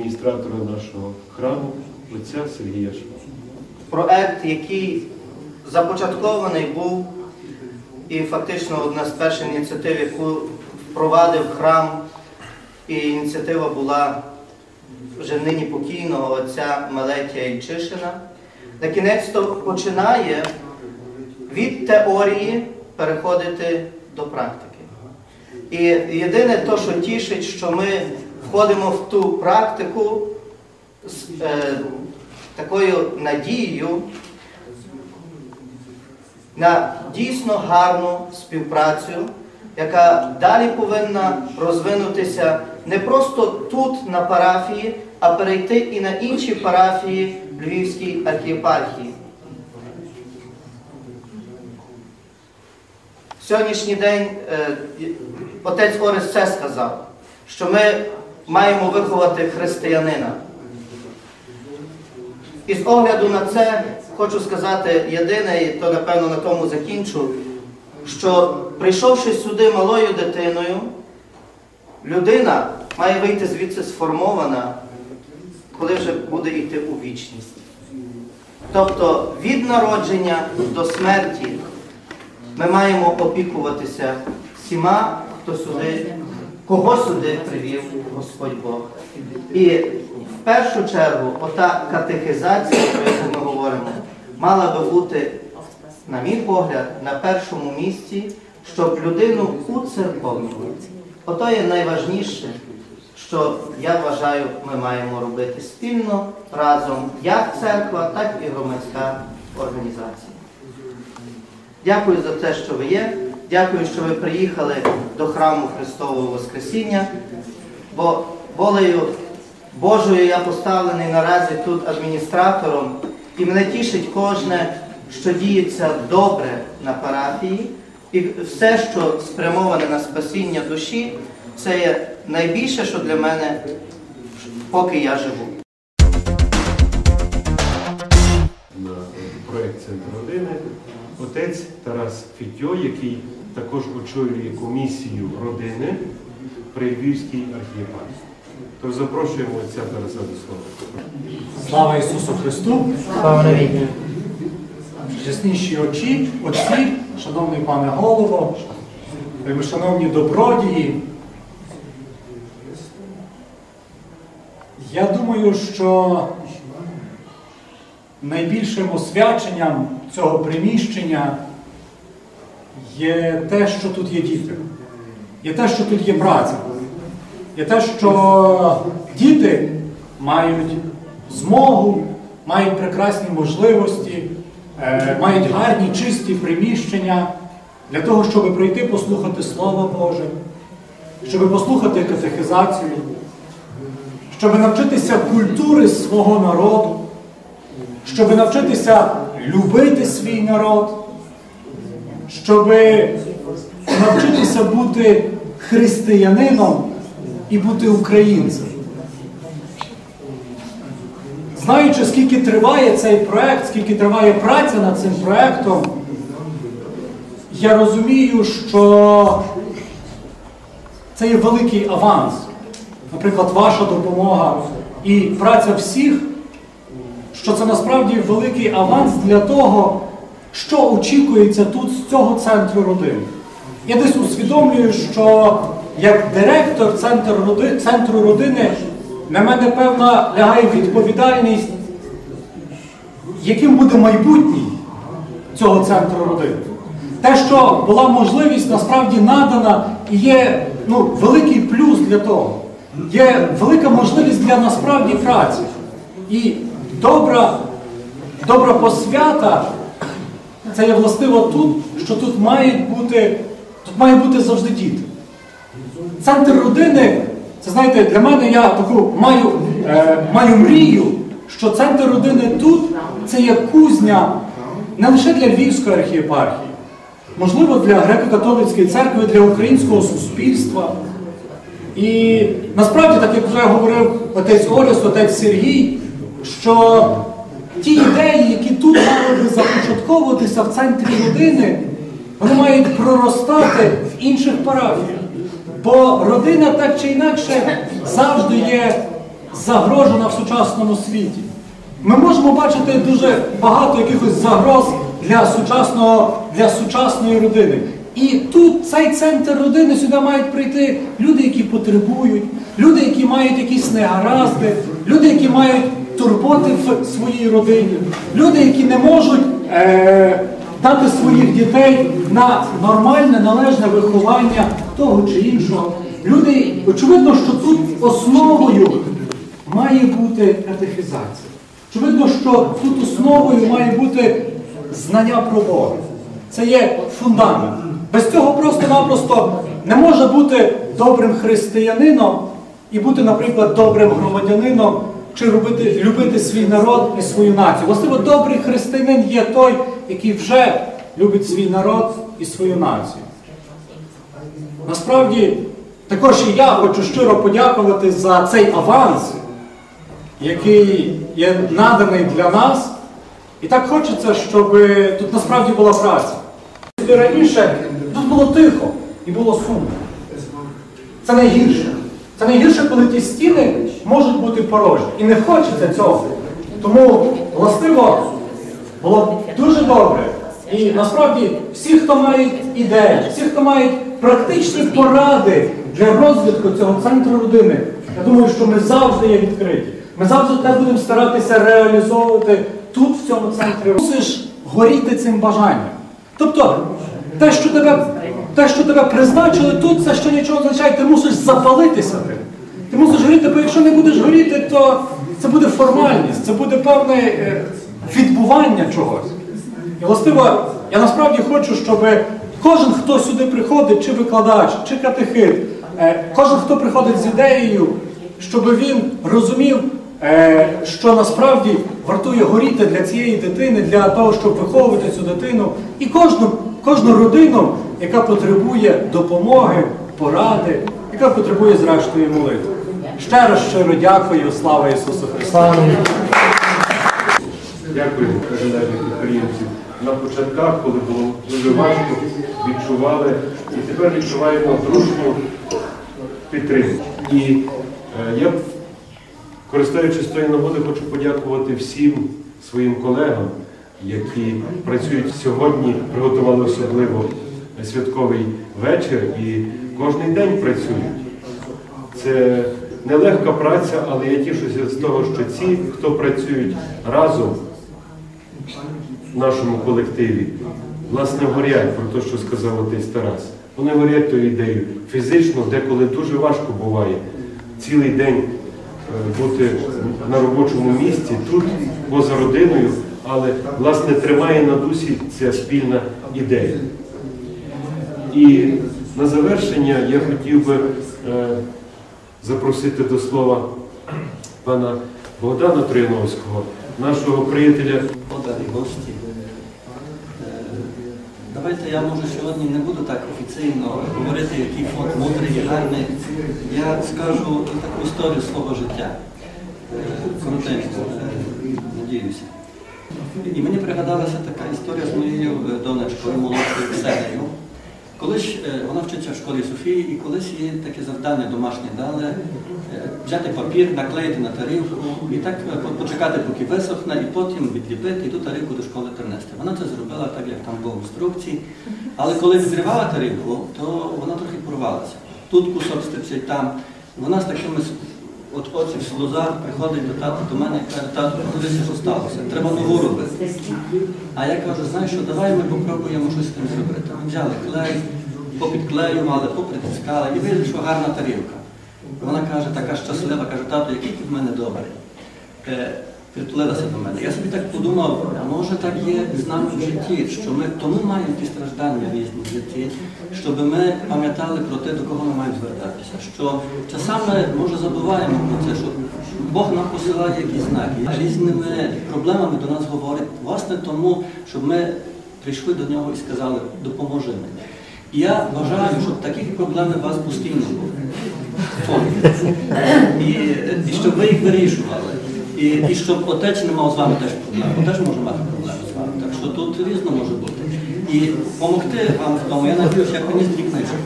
адміністратора нашого храму, отця Сергія Шва. проект, який започаткований був, і фактично одна з перших ініціатив, яку впровадив храм, і ініціатива була вже нині покійного отця Мелетія Ільчишина, на кінець то починає від теорії переходити до практики. І єдине то, що тішить, що ми входимо в ту практику з е, такою надією на дійсно гарну співпрацю, яка далі повинна розвинутися не просто тут, на парафії, а перейти і на інші парафії Львівській архієпархії. Сьогоднішній день е, отець Орес це сказав, що ми маємо виховати християнина. І з огляду на це хочу сказати єдине, і то напевно на тому закінчу, що прийшовши сюди малою дитиною, людина має вийти звідси сформована, коли вже буде йти у вічність. Тобто від народження до смерті ми маємо опікуватися всіма, хто сюди, кого сюди привів Господь Бог. І в першу чергу ота катехизація, про яку ми говоримо, мала би бути, на мій погляд, на першому місці, щоб людину уцерковлювати. Ото є найважніше, що я вважаю, ми маємо робити спільно разом, як церква, так і громадська організація. Дякую за те, що ви є. Дякую, що ви приїхали до храму Христового Воскресіння, бо волею Божою я поставлений наразі тут адміністратором, і мене тішить кожне, що діється добре на парафії, і все, що спрямоване на спасіння душі, це є найбільше, що для мене, поки я живу. на проект Центр родини. Отець Тарас Фітьо, який також очолює комісію родини при Львівській архієпархії. Тож запрошуємо отця Тараса до слова. Слава Ісусу Христу! Слава навіки! Чесніші очі, отці, шановний пане голово, шановні добродії. Я думаю, що найбільшим освяченням цього приміщення є те, що тут є діти, є те, що тут є праця, є те, що діти мають змогу, мають прекрасні можливості, е, мають гарні чисті приміщення для того, щоб прийти послухати Слово Боже, щоб послухати катехизацію, щоб навчитися культури свого народу, щоб навчитися любити свій народ, щоб навчитися бути християнином і бути українцем. Знаючи, скільки триває цей проект, скільки триває праця над цим проектом, я розумію, що це є великий аванс. Наприклад, ваша допомога і праця всіх, що це насправді великий аванс для того, що очікується тут з цього центру родини. Я десь усвідомлюю, що як директор центру родини, центру родини на мене певна лягає відповідальність, яким буде майбутній цього центру родини. Те, що була можливість насправді надана, і є ну, великий плюс для того. Є велика можливість для насправді праці. І добра, добра посвята це є властиво тут, що тут мають бути, тут має бути завжди діти. Центр родини, це знаєте, для мене я таку маю, е, маю мрію, що центр родини тут це є кузня не лише для Львівської архієпархії, можливо, для греко-католицької церкви, для українського суспільства. І насправді, так як вже говорив отець Орес, отець Сергій, що ті ідеї, які тут мали би започатковуватися в центрі родини, вони мають проростати в інших парафіях. Бо родина так чи інакше завжди є загрожена в сучасному світі. Ми можемо бачити дуже багато якихось загроз для сучасного, для сучасної родини. І тут цей центр родини сюди мають прийти люди, які потребують, люди, які мають якісь негаразди, люди, які мають турботи в своїй родині, люди, які не можуть е, дати своїх дітей на нормальне, належне виховання того чи іншого. Люди, очевидно, що тут основою має бути катехізація. Очевидно, що тут основою має бути знання про Бога. Це є фундамент. Без цього просто-напросто не може бути добрим християнином і бути, наприклад, добрим громадянином чи робити, любити свій народ і свою націю. Власне, добрий християнин є той, який вже любить свій народ і свою націю. Насправді, також і я хочу щиро подякувати за цей аванс, який є наданий для нас. І так хочеться, щоб тут насправді була праця. Раніше тут було тихо і було сумно. Це найгірше. Це найгірше, коли ті стіни можуть бути порожні. І не хочеться цього. Тому, властиво, було дуже добре. І насправді всі, хто мають ідеї, всі, хто мають практичні поради для розвитку цього центру родини, я думаю, що ми завжди є відкриті. Ми завжди те будемо старатися реалізовувати тут, в цьому центрі. Мусиш горіти цим бажанням. Тобто, те, що тебе, те, що тебе призначили тут, це ще нічого означає, ти мусиш запалитися тим. Мусиш горіти, бо якщо не будеш горіти, то це буде формальність, це буде певне е, відбування чогось. І властиво, я насправді хочу, щоб кожен, хто сюди приходить, чи викладач, чи катехит, е, кожен, хто приходить з ідеєю, щоб він розумів, е, що насправді вартує горіти для цієї дитини, для того, щоб виховувати цю дитину, і кожну, кожну родину, яка потребує допомоги, поради, яка потребує зрештою молитви. Ще раз щиро дякую, слава Ісусу Христу! Дякую, кандидатів підприємців. На початках, коли було дуже важко, відчували і тепер відчуваємо дружню підтримку. І е, я, користуючись тої нагоди, хочу подякувати всім своїм колегам, які працюють сьогодні, приготували особливо святковий вечір і кожен день працюють. Це нелегка праця, але я тішуся з того, що ці, хто працюють разом в нашому колективі, власне, горять про те, що сказав отець Тарас. Вони горять тою ідеєю. Фізично, деколи дуже важко буває цілий день е, бути на робочому місці, тут, поза родиною, але власне тримає на дусі ця спільна ідея. І на завершення я хотів би е, запросити до слова пана Богдана Трояновського, нашого приятеля. Подарі гості. Е, Давайте я може сьогодні не буду так офіційно говорити, який фонд мудрий гарний. Я скажу таку історію свого життя. Е, Коротенько, е, надіюся. І мені пригадалася така історія з моєю донечкою, молодшою Ксенею. Колись е, вона вчиться в школі Софії, і колись їй таке завдання домашнє дали е, взяти папір, наклеїти на тарілку і так е, почекати, поки висохне, і потім відліпити і ту тарілку до школи принести. Вона це зробила так, як там було в інструкції. Але коли відривала тарілку, то вона трохи порвалася. Тут кусок степці, там. Вона з такими от в сльозах приходить до тата до мене і каже, тату, подивися, що сталося. Треба нову робити. А я кажу, знаєш що, давай ми попробуємо щось з тим зробити. Ми взяли клей, попідклеювали, попритискали і вийшла гарна тарілка. Вона каже, така щаслива, каже, тато, який ти в мене добрий. Притулилася до мене. Я собі так подумав, а може так є з нами в житті, що ми тому маємо ті страждання різні в житті, щоб ми пам'ятали про те, до кого ми маємо звертатися. Що часами, може, забуваємо про це, що Бог нам посилає якісь знаки, а різними проблемами до нас говорить, власне, тому, щоб ми прийшли до нього і сказали, допоможи мені. І я бажаю, щоб такі проблеми у вас постійно були. І, і щоб ви їх вирішували. І, і щоб отець не мав з вами теж проблем, бо теж може мати проблеми з вами. Так що тут різно може бути. І допомогти вам в тому, я надіюся, як приніс дві книжки.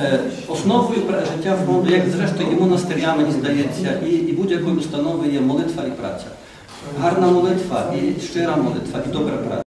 Е, основою життя фонду, як зрештою і монастиря, мені здається, і, і будь-якою установи є молитва і праця. Гарна молитва, і щира молитва, і добра праця.